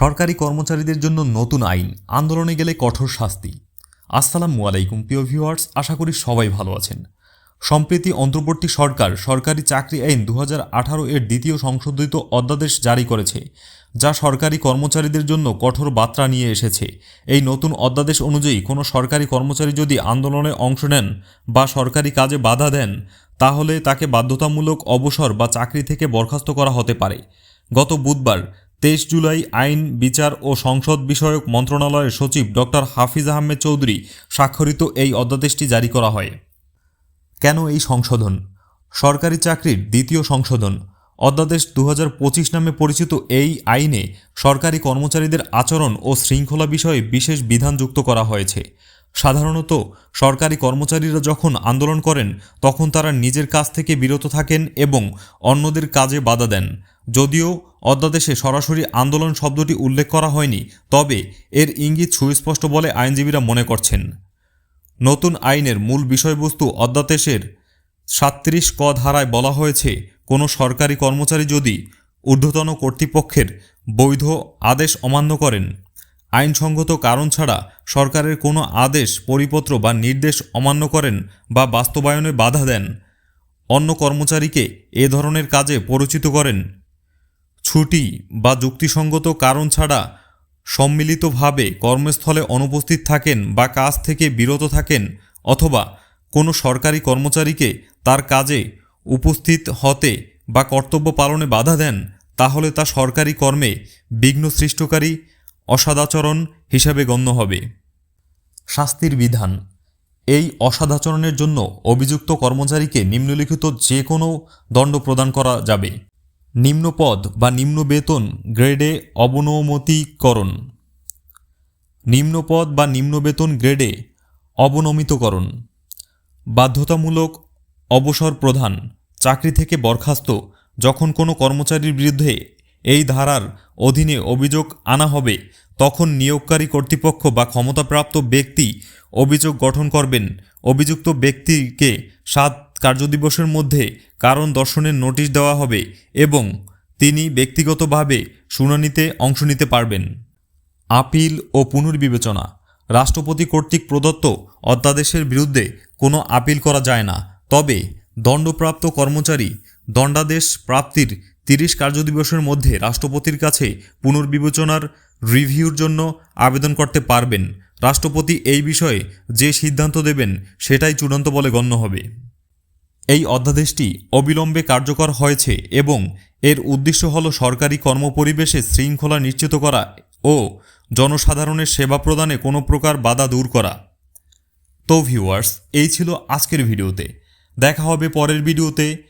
সরকারি কর্মচারীদের জন্য নতুন আইন, আন্দোলনে গেলে কঠোর শাস্তি। আসসালামু আলাইকুম, প্রিয় ভিউয়ার্স, আশা করি সবাই ভালো আছেন। সম্প্রতি অন্তর্বর্তী সরকার সরকারি চাকরি আইন দু হাজার আঠারো এর দ্বিতীয় সংশোধিত অধ্যাদেশ জারি করেছে, যা সরকারি কর্মচারীদের জন্য কঠোর বার্তা নিয়ে এসেছে। এই নতুন অধ্যাদেশ অনুযায়ী কোনো সরকারি কর্মচারী যদি আন্দোলনে অংশ নেন বা সরকারি কাজে বাধা দেন, তাহলে তাকে বাধ্যতামূলক অবসর বা চাকরি থেকে বরখাস্ত করা হতে পারে। গত বুধবার তেইশ জুলাই আইন, বিচার ও সংসদ বিষয়ক মন্ত্রণালয়ের সচিব ডক্টর হাফিজ আহমেদ চৌধুরী স্বাক্ষরিত এই অধ্যাদেশটি জারি করা হয়। কেন এই সংশোধন? সরকারি চাকরির দ্বিতীয় সংশোধন। অধ্যাদেশ দু হাজার পঁচিশ নামে পরিচিত এই আইনে সরকারি কর্মচারীদের আচরণ ও শৃঙ্খলা বিষয়ে বিশেষ বিধান যুক্ত করা হয়েছে। সাধারণত সরকারি কর্মচারীরা যখন আন্দোলন করেন, তখন তারা নিজের কাজ থেকে বিরত থাকেন এবং অন্যদের কাজে বাধা দেন। যদিও অধ্যাদেশে সরাসরি আন্দোলন শব্দটি উল্লেখ করা হয়নি, তবে এর ইঙ্গিত সুস্পষ্ট বলে আইনজীবীরা মনে করছেন। নতুন আইনের মূল বিষয়বস্তু অধ্যাদেশের সাত্রিশ ক ধারায় বলা হয়েছে, কোনো সরকারি কর্মচারী যদি ঊর্ধ্বতন কর্তৃপক্ষের বৈধ আদেশ অমান্য করেন আইনসঙ্গত কারণ ছাড়া সরকারের কোনো আদেশ, পরিপত্র বা নির্দেশ অমান্য করেন বা বাস্তবায়নে বাধা দেন। অন্য কর্মচারীকে এ ধরনের কাজে পরিচিত করেন। ছুটি বা যুক্তিসঙ্গত কারণ ছাড়া সম্মিলিতভাবে কর্মস্থলে অনুপস্থিত থাকেন বা কাজ থেকে বিরত থাকেন অথবা কোনো সরকারি কর্মচারীকে তার কাজে উপস্থিত হতে বা কর্তব্য পালনে বাধা দেন, তাহলে তা সরকারি কর্মে বিঘ্ন সৃষ্টকারী অসদাচরণ হিসাবে গণ্য হবে। শাস্তির বিধান। এই অসদাচরণের জন্য অভিযুক্ত কর্মচারীকে নিম্নলিখিত যে কোনো দণ্ড প্রদান করা যাবে। নিম্ন পদ বা নিম্ন বেতন গ্রেডে অবনমতিকরণ। নিম্ন পদ বা নিম্ন বেতন গ্রেডে অবনমিতকরণ। বাধ্যতামূলক অবসর প্রধান। চাকরি থেকে বরখাস্ত। যখন কোনো কর্মচারীর বিরুদ্ধে এই ধারার অধীনে অভিযোগ আনা হবে, তখন নিয়োগকারী কর্তৃপক্ষ বা ক্ষমতাপ্রাপ্ত ব্যক্তি অভিযোগ গঠন করবেন। অভিযুক্ত ব্যক্তিকে সাত কার্যদিবসের মধ্যে কারণ দর্শনের নোটিশ দেওয়া হবে এবং তিনি ব্যক্তিগতভাবে শুনানিতে অংশ নিতে পারবেন। আপিল ও পুনর্বিবেচনা। রাষ্ট্রপতি কর্তৃক প্রদত্ত অধ্যাদেশের বিরুদ্ধে কোনো আপিল করা যায় না। তবে দণ্ডপ্রাপ্ত কর্মচারী দণ্ডাদেশ প্রাপ্তির তিরিশ কার্যদিবসের মধ্যে রাষ্ট্রপতির কাছে পুনর্বিবেচনার রিভিউর জন্য আবেদন করতে পারবেন। রাষ্ট্রপতি এই বিষয়ে যে সিদ্ধান্ত দেবেন, সেটাই চূড়ান্ত বলে গণ্য হবে। এই অধ্যাদেশটি অবিলম্বে কার্যকর হয়েছে এবং এর উদ্দেশ্য হল সরকারি কর্মপরিবেশে শৃঙ্খলা নিশ্চিত করা ও জনসাধারণের সেবা প্রদানে কোনো প্রকার বাধা দূর করা। তো ভিউয়ার্স, এই ছিল আজকের ভিডিওতে। দেখা হবে পরের ভিডিওতে।